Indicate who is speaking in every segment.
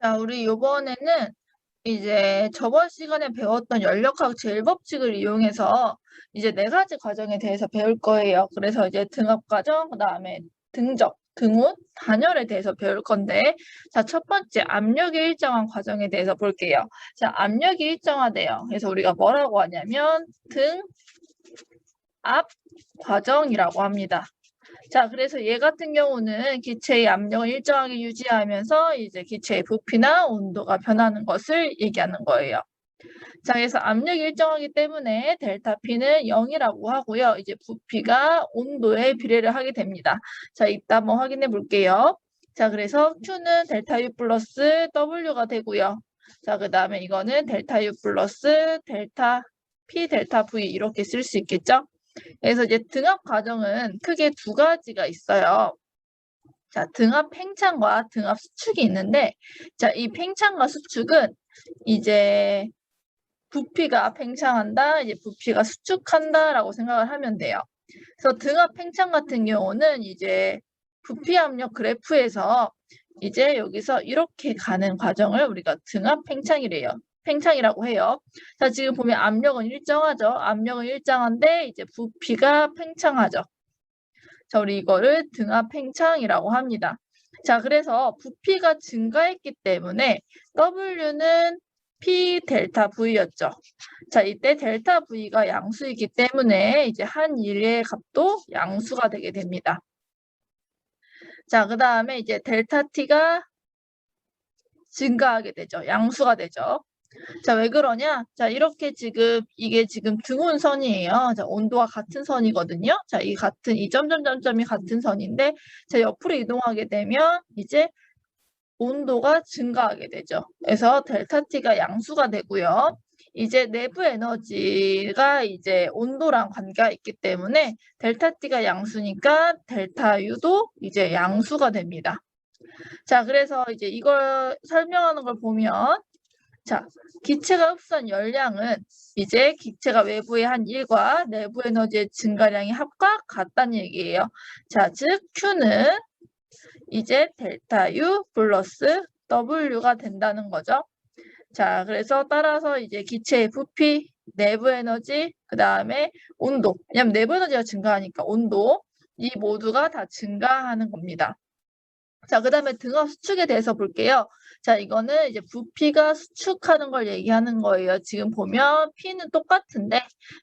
Speaker 1: 자, 우리 요번에는 이제 저번 시간에 배웠던 연력학 제일법칙을 이용해서 이제 네 가지 과정에 대해서 배울 거예요. 그래서 이제 등압 과정, 그다음에 등적, 등온, 단열에 대해서 배울 건데, 자, 첫 번째 압력이 일정한 과정에 대해서 볼게요. 자, 압력이 일정하대요. 그래서 우리가 뭐라고 하냐면 등압 과정이라고 합니다. 자, 그래서 얘 같은 경우는 기체의 압력을 일정하게 유지하면서 이제 기체의 부피나 온도가 변하는 것을 얘기하는 거예요. 자, 그래서 압력이 일정하기 때문에 델타 P는 0이라고 하고요. 이제 부피가 온도에 비례를 하게 됩니다. 자, 이따 한번 확인해 볼게요. 자, 그래서 Q는 델타 U 플러스 W가 되고요. 자, 그 다음에 이거는 델타 U 플러스 델타 P 델타 V 이렇게 쓸 수 있겠죠? 그래서 이제 등압 과정은 크게 두 가지가 있어요. 자, 등압 팽창과 등압 수축이 있는데, 자, 이 팽창과 수축은 이제 부피가 팽창한다, 이제 부피가 수축한다라고 생각을 하면 돼요. 그래서 등압 팽창 같은 경우는 이제 부피 압력 그래프에서 이제 여기서 이렇게 가는 과정을 우리가 등압 팽창이래요. 팽창이라고 해요. 자, 지금 보면 압력은 일정하죠. 압력은 일정한데 이제 부피가 팽창하죠. 자, 우리 이거를 등압 팽창이라고 합니다. 자, 그래서 부피가 증가했기 때문에 W는 P 델타 V였죠. 자, 이때 델타 V가 양수이기 때문에 이제 한 일의 값도 양수가 되게 됩니다. 자, 그 다음에 이제 델타 T가 증가하게 되죠. 양수가 되죠. 자, 왜 그러냐? 자, 이렇게 지금 이게 지금 등온선이에요. 자, 온도가 같은 선이거든요. 자, 이 같은 이 점점점점이 같은 선인데 자, 옆으로 이동하게 되면 이제 온도가 증가하게 되죠. 그래서 델타 T가 양수가 되고요. 이제 내부 에너지가 이제 온도랑 관계가 있기 때문에 델타 T가 양수니까 델타 U도 이제 양수가 됩니다. 자, 그래서 이제 이걸 설명하는 걸 보면 자, 기체가 흡수한 열량은 이제 기체가 외부의 한 일과 내부 에너지의 증가량이 합과 같다는 얘기예요. 자, 즉 Q는 이제 델타 U 플러스 W가 된다는 거죠. 자, 그래서 따라서 이제 기체의 부피, 내부 에너지, 그 다음에 온도. 왜냐면 내부 에너지가 증가하니까 온도, 이 모두가 다 증가하는 겁니다. 자, 그 다음에 등압 수축에 대해서 볼게요. 자, 이거는 이제 부피가 수축하는 걸 얘기하는 거예요. 지금 보면 P는 똑같은데,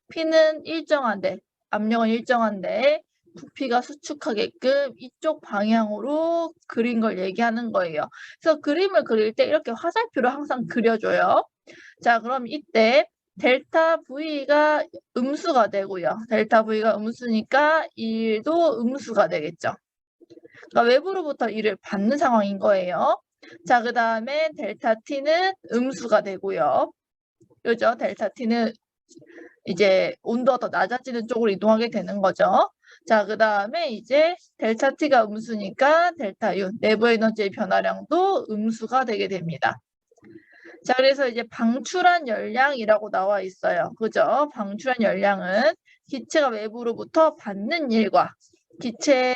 Speaker 1: P는 일정한데, 압력은 일정한데, 부피가 수축하게끔 이쪽 방향으로 그린 걸 얘기하는 거예요. 그래서 그림을 그릴 때 이렇게 화살표로 항상 그려줘요. 자, 그럼 이때 델타 V가 음수가 되고요. 델타 V가 음수니까 1도 음수가 되겠죠. 그러니까 외부로부터 일을 받는 상황인 거예요. 자, 그 다음에 델타 T는 음수가 되고요. 그죠? 델타 T는 이제 온도가 더 낮아지는 쪽으로 이동하게 되는 거죠. 자, 그 다음에 이제 델타 T가 음수니까 델타 U, 내부 에너지의 변화량도 음수가 되게 됩니다. 자, 그래서 이제 방출한 열량이라고 나와 있어요. 그죠? 방출한 열량은 기체가 외부로부터 받는 일과 기체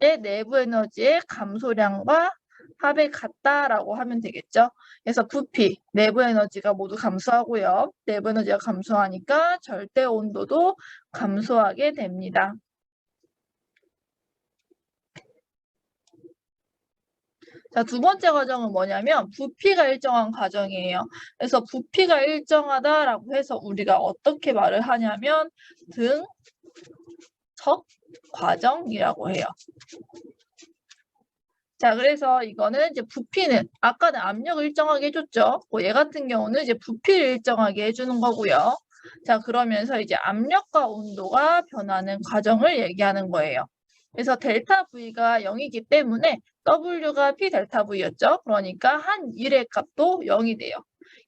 Speaker 1: 의 내부 에너지의 감소량과 합이 같다라고 하면 되겠죠. 그래서 부피, 내부 에너지가 모두 감소하고요. 내부 에너지가 감소하니까 절대 온도도 감소하게 됩니다. 자, 두 번째 과정은 뭐냐면 부피가 일정한 과정이에요. 그래서 부피가 일정하다라고 해서 우리가 어떻게 말을 하냐면 등 석 과정이라고 해요. 자, 그래서 이거는 이제 부피는 아까는 압력을 일정하게 해줬죠. 뭐 얘 같은 경우는 이제 부피를 일정하게 해주는 거고요. 자, 그러면서 이제 압력과 온도가 변하는 과정을 얘기하는 거예요. 그래서 델타 V가 0이기 때문에 W가 P 델타 V였죠. 그러니까 한 1의 값도 0이 돼요.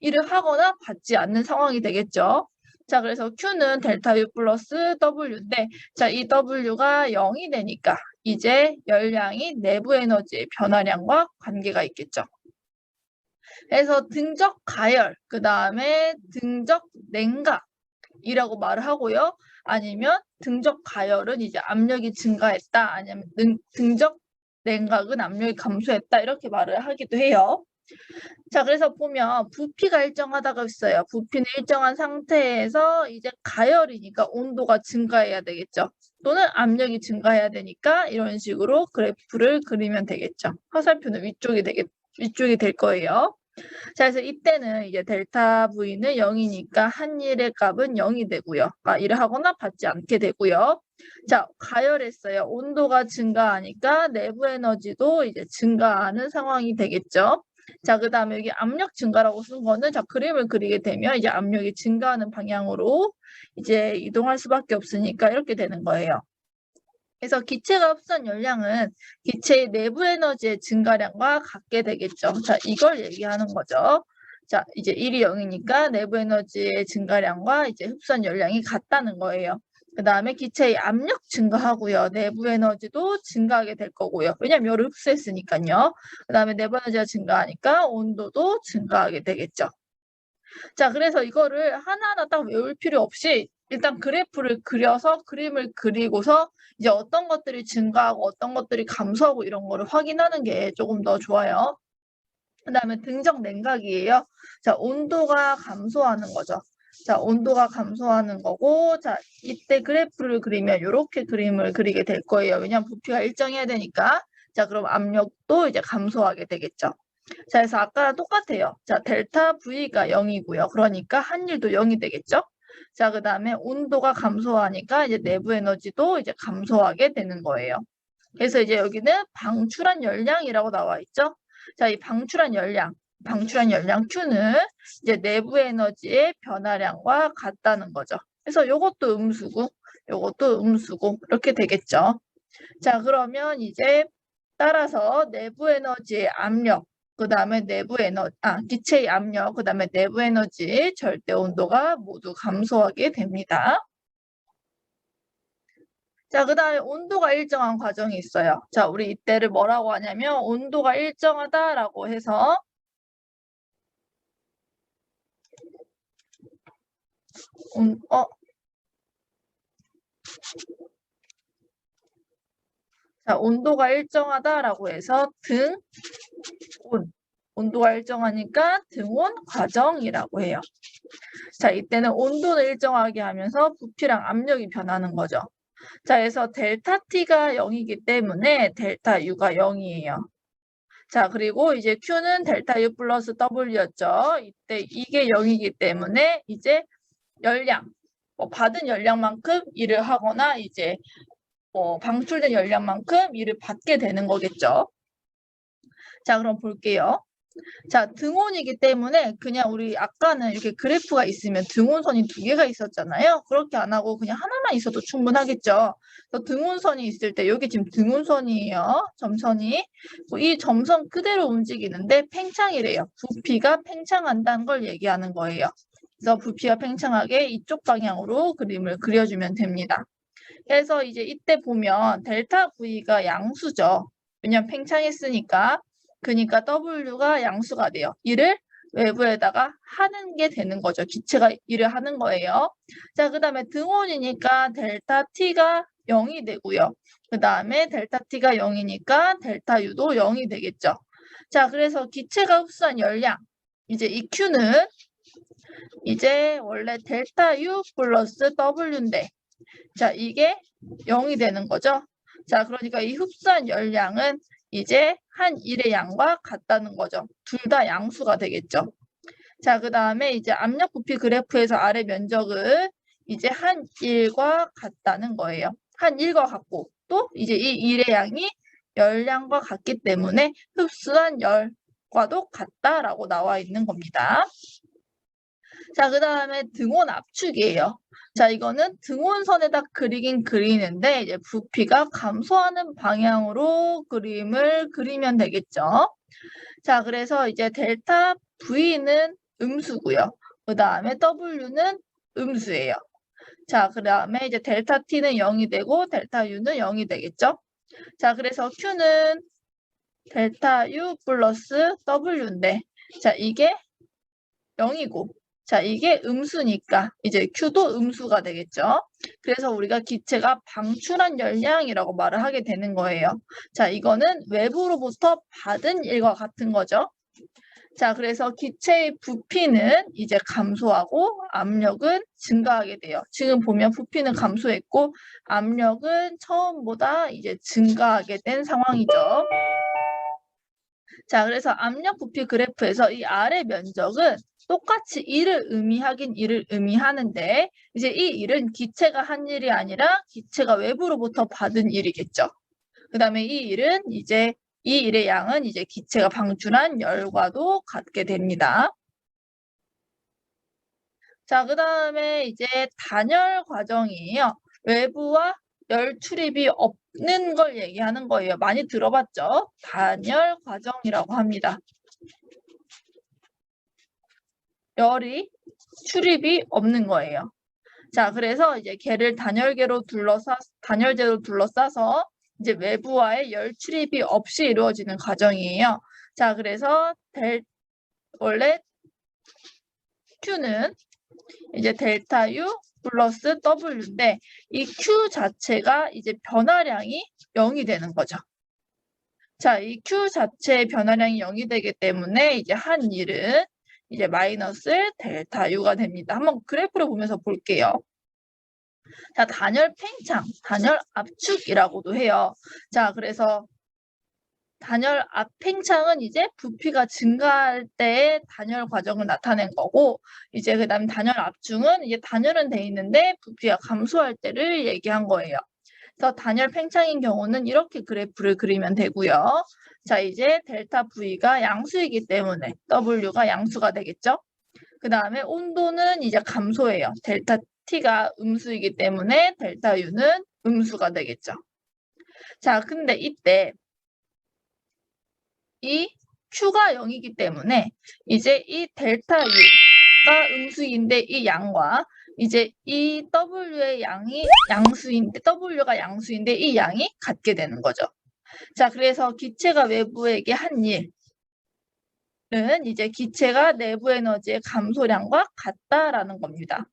Speaker 1: 일을 하거나 받지 않는 상황이 되겠죠. 자, 그래서 Q는 델타 U 플러스 W인데, 자, 이 W가 0이 되니까 이제 열량이 내부 에너지의 변화량과 관계가 있겠죠. 그래서 등적 가열, 그 다음에 등적 냉각이라고 말을 하고요. 아니면 등적 가열은 이제 압력이 증가했다. 아니면 등, 등적 냉각은 압력이 감소했다 이렇게 말을 하기도 해요. 자, 그래서 보면 부피가 일정하다고 있어요. 부피는 일정한 상태에서 이제 가열이니까 온도가 증가해야 되겠죠. 또는 압력이 증가해야 되니까 이런 식으로 그래프를 그리면 되겠죠. 화살표는 위쪽이 되겠, 위쪽이 될 거예요. 자, 그래서 이때는 이제 델타 V는 0이니까 한 일의 값은 0이 되고요. 그러니까 일을 하거나 받지 않게 되고요. 자, 가열했어요. 온도가 증가하니까 내부 에너지도 이제 증가하는 상황이 되겠죠. 자, 그 다음에 여기 압력 증가라고 쓴 거는 자, 그림을 그리게 되면 이제 압력이 증가하는 방향으로 이제 이동할 수밖에 없으니까 이렇게 되는 거예요. 그래서 기체가 흡수한 열량은 기체의 내부 에너지의 증가량과 같게 되겠죠. 자, 이걸 얘기하는 거죠. 자, 이제 1이 0이니까 내부 에너지의 증가량과 이제 흡수한 열량이 같다는 거예요. 그 다음에 기체의 압력 증가하고요. 내부 에너지도 증가하게 될 거고요. 왜냐면 열을 흡수했으니까요. 그 다음에 내부 에너지가 증가하니까 온도도 증가하게 되겠죠. 자, 그래서 이거를 하나하나 딱 외울 필요 없이 일단 그래프를 그려서 그림을 그리고서 이제 어떤 것들이 증가하고 어떤 것들이 감소하고 이런 거를 확인하는 게 조금 더 좋아요. 그 다음에 등정 냉각이에요. 자, 온도가 감소하는 거죠. 자, 온도가 감소하는 거고, 자, 이때 그래프를 그리면 이렇게 그림을 그리게 될 거예요. 왜냐하면 부피가 일정해야 되니까. 자, 그럼 압력도 이제 감소하게 되겠죠. 자, 그래서 아까랑 똑같아요. 자, 델타 V가 0이고요. 그러니까 한일도 0이 되겠죠. 자, 그 다음에 온도가 감소하니까 이제 내부 에너지도 이제 감소하게 되는 거예요. 그래서 이제 여기는 방출한 열량이라고 나와 있죠. 자, 이 방출한 열량, 방출한 열량 Q는 이제 내부 에너지의 변화량과 같다는 거죠. 그래서 이것도 음수고, 이것도 음수고 이렇게 되겠죠. 자, 그러면 이제 따라서 내부 에너지의 압력, 그 다음에 내부 에너, 아, 기체의 압력, 그 다음에 내부 에너지, 절대 온도가 모두 감소하게 됩니다. 자, 그 다음에 온도가 일정한 과정이 있어요. 자, 우리 이때를 뭐라고 하냐면 온도가 일정하다라고 해서 온, 어, 자, 온도가 일정하다라고 해서 등, 온. 온도가 일정하니까 등온 과정이라고 해요. 자, 이때는 온도를 일정하게 하면서 부피랑 압력이 변하는 거죠. 자, 그래서 델타 T가 0이기 때문에 델타 U가 0이에요. 자, 그리고 이제 Q는 델타 U 플러스 W였죠. 이때 이게 0이기 때문에 이제 열량, 뭐 받은 열량만큼 일을 하거나 이제 뭐 방출된 열량만큼 일을 받게 되는 거겠죠. 자, 그럼 볼게요. 자, 등온이기 때문에 그냥 우리 아까는 이렇게 그래프가 있으면 등온선이 두 개가 있었잖아요. 그렇게 안 하고 그냥 하나만 있어도 충분하겠죠. 등온선이 있을 때 여기 지금 등온선이에요. 점선이. 뭐이 점선 그대로 움직이는데 팽창이래요. 부피가 팽창한다는 걸 얘기하는 거예요. 그래서 부피가 팽창하게 이쪽 방향으로 그림을 그려주면 됩니다. 그래서 이제 이때 보면 델타 V가 양수죠. 왜냐면 팽창했으니까. 그러니까 W가 양수가 돼요. 이를 외부에다가 하는 게 되는 거죠. 기체가 일을 하는 거예요. 자, 그 다음에 등온이니까 델타 T가 0이 되고요. 그 다음에 델타 T가 0이니까 델타 U도 0이 되겠죠. 자, 그래서 기체가 흡수한 열량, 이제 이 Q는 이제 원래 델타 U 플러스 W인데, 자, 이게 0이 되는 거죠. 자, 그러니까 이 흡수한 열량은 이제 한 일의 양과 같다는 거죠. 둘 다 양수가 되겠죠. 자, 그 다음에 이제 압력 부피 그래프에서 아래 면적은 이제 한 일과 같다는 거예요. 한 일과 같고 또 이제 이 일의 양이 열량과 같기 때문에 흡수한 열과도 같다라고 나와 있는 겁니다. 자, 그 다음에 등온 압축이에요. 자, 이거는 등온선에다 그리긴 그리는데 이제 부피가 감소하는 방향으로 그림을 그리면 되겠죠. 자, 그래서 이제 델타 V는 음수고요. 그 다음에 W는 음수예요. 자, 그 다음에 이제 델타 T는 0이 되고 델타 U는 0이 되겠죠. 자, 그래서 Q는 델타 U 플러스 W인데 자, 이게 0이고 자, 이게 음수니까 이제 Q도 음수가 되겠죠. 그래서 우리가 기체가 방출한 열량이라고 말을 하게 되는 거예요. 자, 이거는 외부로부터 받은 일과 같은 거죠. 자, 그래서 기체의 부피는 이제 감소하고 압력은 증가하게 돼요. 지금 보면 부피는 감소했고 압력은 처음보다 이제 증가하게 된 상황이죠. 자, 그래서 압력 부피 그래프에서 이 아래 면적은 똑같이 1을 의미하긴 1을 의미하는데 이제 이 일은 기체가 한 일이 아니라 기체가 외부로부터 받은 일이겠죠. 그 다음에 이 일은 이제 이 일의 양은 이제 기체가 방출한 열과도 같게 됩니다. 자, 그 다음에 이제 단열 과정이에요. 외부와 열 출입이 없는 걸 얘기하는 거예요. 많이 들어봤죠? 단열 과정이라고 합니다. 열이 출입이 없는 거예요. 자, 그래서 이제 걔를 단열계로 둘러싸 단열재로 둘러싸서 이제 외부와의 열 출입이 없이 이루어지는 과정이에요. 자, 그래서 델 원래 Q는 이제 델타 U 플러스 W인데 이 Q 자체가 이제 변화량이 0이 되는 거죠. 자, 이 Q 자체의 변화량이 0이 되기 때문에 이제 한 일은 이제 마이너스 델타 U가 됩니다. 한번 그래프를 보면서 볼게요. 자, 단열 팽창, 단열 압축이라고도 해요. 자, 그래서 단열 압팽창은 이제 부피가 증가할 때의 단열 과정을 나타낸 거고 이제 그 다음 단열 압중은 이제 단열은 돼 있는데 부피가 감소할 때를 얘기한 거예요. 그래서 단열 팽창인 경우는 이렇게 그래프를 그리면 되고요. 자, 이제 델타 V가 양수이기 때문에 W가 양수가 되겠죠. 그 다음에 온도는 이제 감소해요. 델타 T가 음수이기 때문에 델타 U는 음수가 되겠죠. 자, 근데 이때 이 Q가 0이기 때문에 이제 이 델타 U가 음수인데 이 양과 이제 이 W의 양이 양수인데 W가 양수인데 이 양이 같게 되는 거죠. 자, 그래서 기체가 외부에게 한 일은 이제 기체가 내부 에너지의 감소량과 같다라는 겁니다.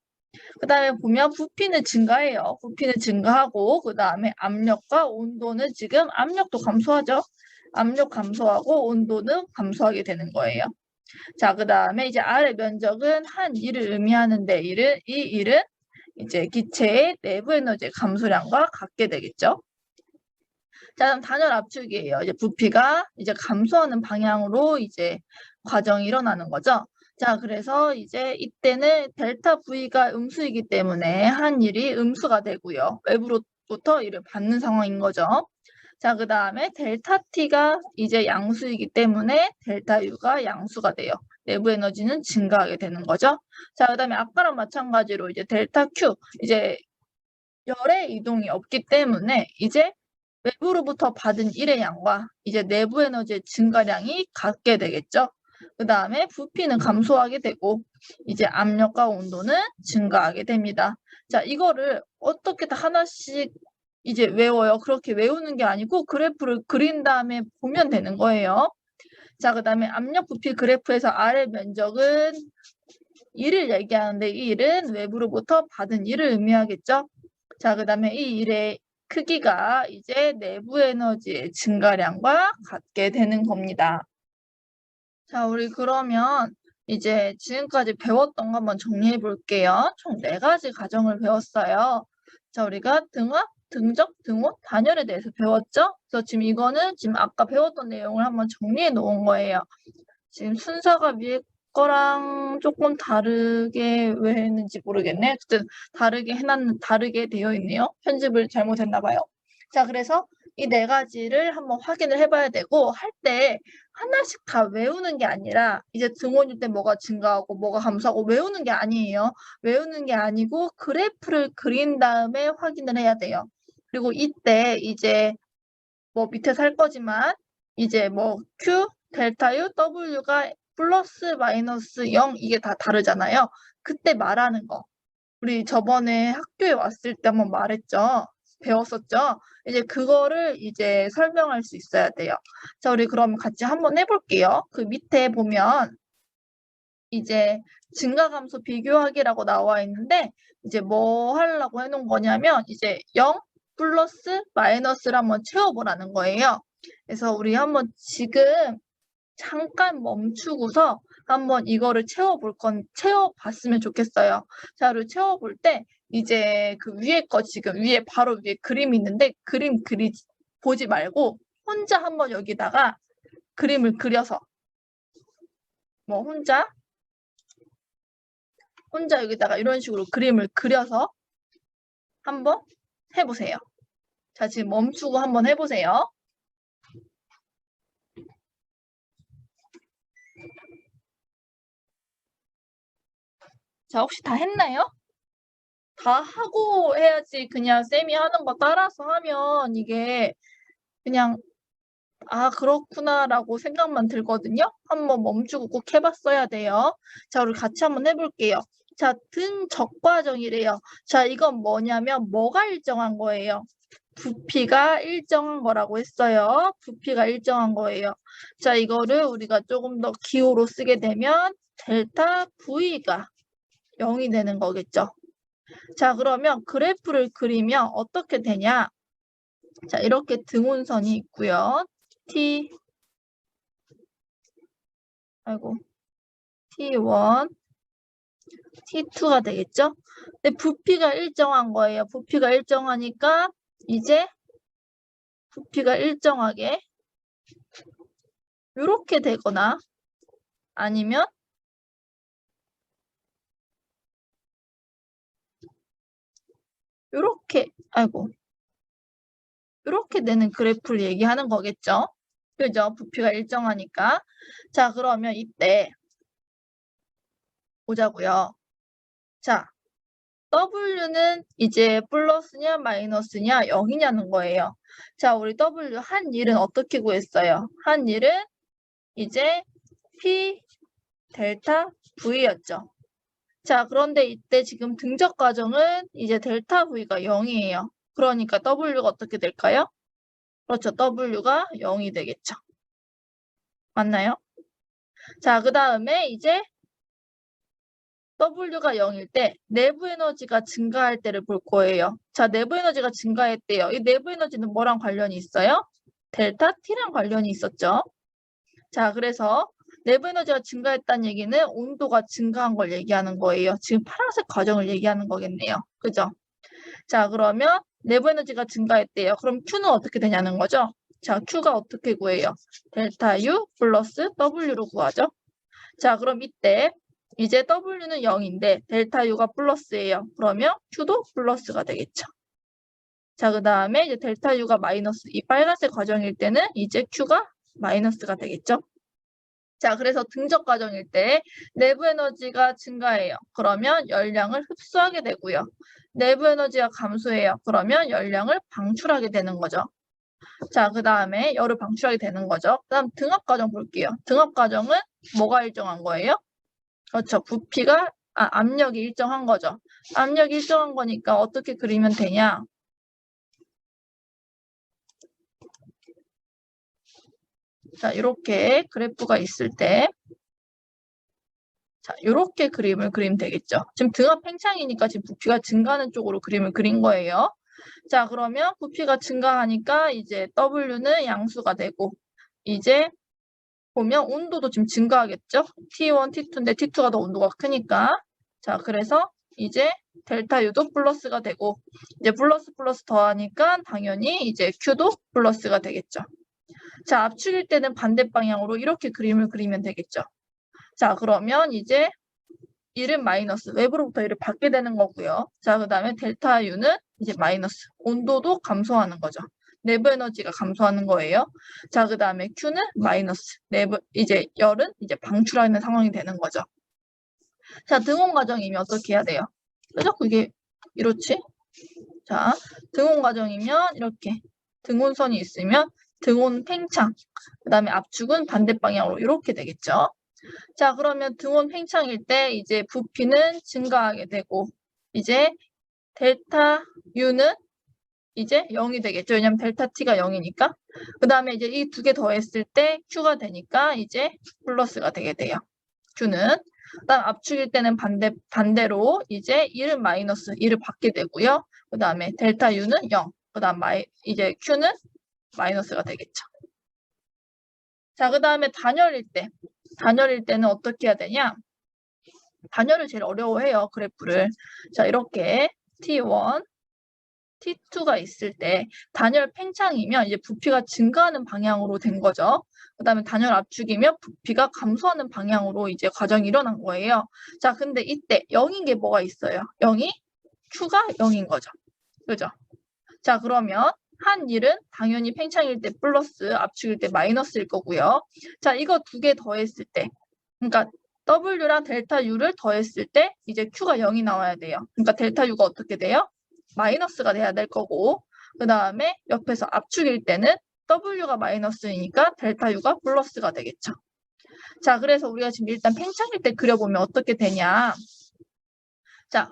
Speaker 1: 그 다음에 보면 부피는 증가해요. 부피는 증가하고 그 다음에 압력과 온도는 지금 압력도 감소하죠. 압력 감소하고 온도는 감소하게 되는 거예요. 자, 그 다음에 이제 아래 면적은 한 일을 의미하는데 일은 이 일은 이제 기체의 내부 에너지의 감소량과 같게 되겠죠. 자, 그럼 단열 압축이에요. 이제 부피가 이제 감소하는 방향으로 이제 과정이 일어나는 거죠. 자, 그래서 이제 이때는 델타 V가 음수이기 때문에 한 일이 음수가 되고요. 외부로부터 일을 받는 상황인 거죠. 자, 그 다음에 델타 T가 이제 양수이기 때문에 델타 U가 양수가 돼요. 내부 에너지는 증가하게 되는 거죠. 자, 그 다음에 아까랑 마찬가지로 이제 델타 Q, 이제 열의 이동이 없기 때문에 이제 외부로부터 받은 일의 양과 이제 내부 에너지의 증가량이 같게 되겠죠. 그 다음에 부피는 감소하게 되고 이제 압력과 온도는 증가하게 됩니다. 자, 이거를 어떻게 다 하나씩 이제 외워요. 그렇게 외우는 게 아니고 그래프를 그린 다음에 보면 되는 거예요. 자, 그 다음에 압력 부피 그래프에서 아래 면적은 1을 얘기하는데 이 1은 외부로부터 받은 1을 의미하겠죠. 자, 그 다음에 이 1의 크기가 이제 내부 에너지의 증가량과 같게 되는 겁니다. 자, 우리 그러면 이제 지금까지 배웠던 거 한번 정리해 볼게요. 총네 가지 과정을 배웠어요. 자, 우리가 등압, 등적, 등호, 단열에 대해서 배웠죠? 그래서 지금 이거는 지금 아까 배웠던 내용을 한번 정리해 놓은 거예요. 지금 순서가 위에 거랑 조금 다르게 왜 했는지 모르겠네. 어쨌든 다르게 해놨, 다르게 되어 있네요. 편집을 잘못했나 봐요. 자, 그래서 이 네 가지를 한번 확인을 해봐야 되고 할 때 하나씩 다 외우는 게 아니라 이제 등원일 때 뭐가 증가하고 뭐가 감소하고 외우는 게 아니에요. 외우는 게 아니고 그래프를 그린 다음에 확인을 해야 돼요. 그리고 이때 이제 뭐 밑에서 할 거지만 이제 뭐 Q, 델타 U, W가 플러스 마이너스 0 이게 다 다르잖아요. 그때 말하는 거. 우리 저번에 학교에 왔을 때 한번 말했죠. 배웠었죠. 이제 그거를 이제 설명할 수 있어야 돼요. 자, 우리 그럼 같이 한번 해볼게요. 그 밑에 보면 이제 증가 감소 비교하기라고 나와 있는데 이제 뭐 하려고 해놓은 거냐면 이제 0 플러스 마이너스를 한번 채워보라는 거예요. 그래서 우리 한번 지금 잠깐 멈추고서 한번 이거를 채워볼 건 채워봤으면 좋겠어요. 자, 그리고 채워볼 때 이제 그 위에 거 지금 위에 바로 위에 그림이 있는데 그림 그리 보지 말고 혼자 한번 여기다가 그림을 그려서 뭐 혼자 혼자 여기다가 이런 식으로 그림을 그려서 한번 해보세요. 자, 지금 멈추고 한번 해보세요. 자, 혹시 다 했나요? 다 하고 해야지 그냥 쌤이 하는 거 따라서 하면 이게 그냥 아, 그렇구나라고 생각만 들거든요. 한번 멈추고 꼭 해봤어야 돼요. 자, 우리 같이 한번 해볼게요. 자, 등적과정이래요. 자, 이건 뭐냐면 뭐가 일정한 거예요? 부피가 일정한 거라고 했어요. 부피가 일정한 거예요. 자, 이거를 우리가 조금 더 기호로 쓰게 되면 델타 V가 0이 되는 거겠죠. 자, 그러면 그래프를 그리면 어떻게 되냐? 자, 이렇게 등온선이 있고요. T 아이고 T1 T2가 되겠죠? 근데 부피가 일정한 거예요. 부피가 일정하니까 이제 부피가 일정하게 이렇게 되거나 아니면 이렇게 아이고 이렇게 되는 그래프를 얘기하는 거겠죠. 그죠? 부피가 일정하니까. 자, 그러면 이때 보자고요. 자, W는 이제 플러스냐 마이너스냐 0이냐는 거예요. 자, 우리 W 한 일은 어떻게 구했어요? 한 일은 이제 P 델타 V였죠. 자, 그런데 이때 지금 등적 과정은 이제 델타 V가 0이에요. 그러니까 W가 어떻게 될까요? 그렇죠. W가 0이 되겠죠. 맞나요? 자, 그 다음에 이제 W가 0일 때 내부 에너지가 증가할 때를 볼 거예요. 자, 내부 에너지가 증가했대요. 이 내부 에너지는 뭐랑 관련이 있어요? 델타 T랑 관련이 있었죠. 자, 그래서 내부 에너지가 증가했다는 얘기는 온도가 증가한 걸 얘기하는 거예요. 지금 파란색 과정을 얘기하는 거겠네요. 그죠? 자, 그러면 내부 에너지가 증가했대요. 그럼 Q는 어떻게 되냐는 거죠? 자, Q가 어떻게 구해요? 델타 U 플러스 W로 구하죠. 자, 그럼 이때 이제 W는 0인데 델타 U가 플러스예요. 그러면 Q도 플러스가 되겠죠. 자, 그 다음에 이제 델타 U가 마이너스, 이 빨간색 과정일 때는 이제 Q가 마이너스가 되겠죠. 자, 그래서 등적 과정일 때 내부 에너지가 증가해요. 그러면 열량을 흡수하게 되고요. 내부 에너지가 감소해요. 그러면 열량을 방출하게 되는 거죠. 자, 그 다음에 열을 방출하게 되는 거죠. 그 다음 등압 과정 볼게요. 등압 과정은 뭐가 일정한 거예요? 그렇죠. 부피가, 아, 압력이 일정한 거죠. 압력이 일정한 거니까 어떻게 그리면 되냐? 자, 이렇게 그래프가 있을 때 자, 이렇게 그림을 그리면 되겠죠. 지금 등압 팽창이니까 지금 부피가 증가하는 쪽으로 그림을 그린 거예요. 자, 그러면 부피가 증가하니까 이제 W는 양수가 되고 이제 보면 온도도 지금 증가하겠죠. T1, T2인데 T2가 더 온도가 크니까 자, 그래서 이제 델타 U도 플러스가 되고 이제 플러스 플러스 더하니까 당연히 이제 Q도 플러스가 되겠죠. 자, 압축일 때는 반대 방향으로 이렇게 그림을 그리면 되겠죠. 자, 그러면 이제 1은 마이너스, 외부로부터 1을 받게 되는 거고요. 자, 그 다음에 델타 U는 이제 마이너스, 온도도 감소하는 거죠. 내부 에너지가 감소하는 거예요. 자, 그 다음에 Q는 마이너스, 내부, 이제 열은 이제 방출하는 상황이 되는 거죠. 자, 등온 과정이면 어떻게 해야 돼요? 그죠? 그게 이렇지? 자, 등온 과정이면 이렇게 등온선이 있으면 등온 팽창, 그 다음에 압축은 반대 방향으로 이렇게 되겠죠. 자, 그러면 등온 팽창일 때 이제 부피는 증가하게 되고 이제 델타 U는 이제 0이 되겠죠. 왜냐면 델타 T가 0이니까. 그 다음에 이제 이 두 개 더했을 때 Q가 되니까 이제 플러스가 되게 돼요. Q는. 그다음 압축일 때는 반대 반대로 이제 1은 마이너스 1을 받게 되고요. 그 다음에 델타 U는 0. 그 다음 마이 이제 Q는 마이너스가 되겠죠. 자, 그 다음에 단열일 때. 단열일 때는 어떻게 해야 되냐? 단열을 제일 어려워해요. 그래프를. 자, 이렇게 T1, T2가 있을 때 단열 팽창이면 이제 부피가 증가하는 방향으로 된 거죠. 그다음에 단열 압축이면 부피가 감소하는 방향으로 이제 과정이 일어난 거예요. 자, 근데 이때 0인 게 뭐가 있어요? 0이 Q가 0인 거죠. 그죠? 자, 그러면 한 일은 당연히 팽창일 때 플러스, 압축일 때 마이너스일 거고요. 자, 이거 두 개 더했을 때, 그러니까 W랑 델타 U를 더했을 때 이제 Q가 0이 나와야 돼요. 그러니까 델타 U가 어떻게 돼요? 마이너스가 돼야 될 거고, 그 다음에 옆에서 압축일 때는 W가 마이너스이니까 델타 U가 플러스가 되겠죠. 자, 그래서 우리가 지금 일단 팽창일 때 그려보면 어떻게 되냐. 자,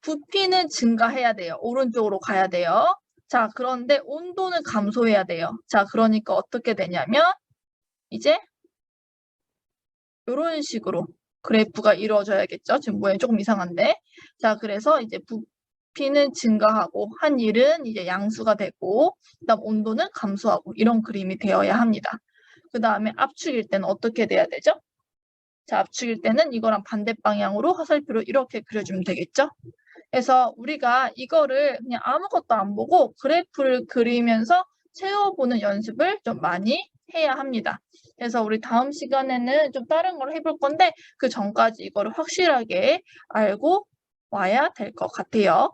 Speaker 1: 부피는 증가해야 돼요. 오른쪽으로 가야 돼요. 자, 그런데 온도는 감소해야 돼요. 자, 그러니까 어떻게 되냐면 이제 이런 식으로 그래프가 이루어져야겠죠. 지금 모양이 조금 이상한데. 자, 그래서 이제 부 피는 증가하고 한 일은 이제 양수가 되고 그다음 온도는 감소하고 이런 그림이 되어야 합니다. 그 다음에 압축일 때는 어떻게 돼야 되죠? 자, 압축일 때는 이거랑 반대 방향으로 화살표로 이렇게 그려주면 되겠죠? 그래서 우리가 이거를 그냥 아무것도 안 보고 그래프를 그리면서 채워보는 연습을 좀 많이 해야 합니다. 그래서 우리 다음 시간에는 좀 다른 걸 해볼 건데 그 전까지 이거를 확실하게 알고 와야 될 것 같아요.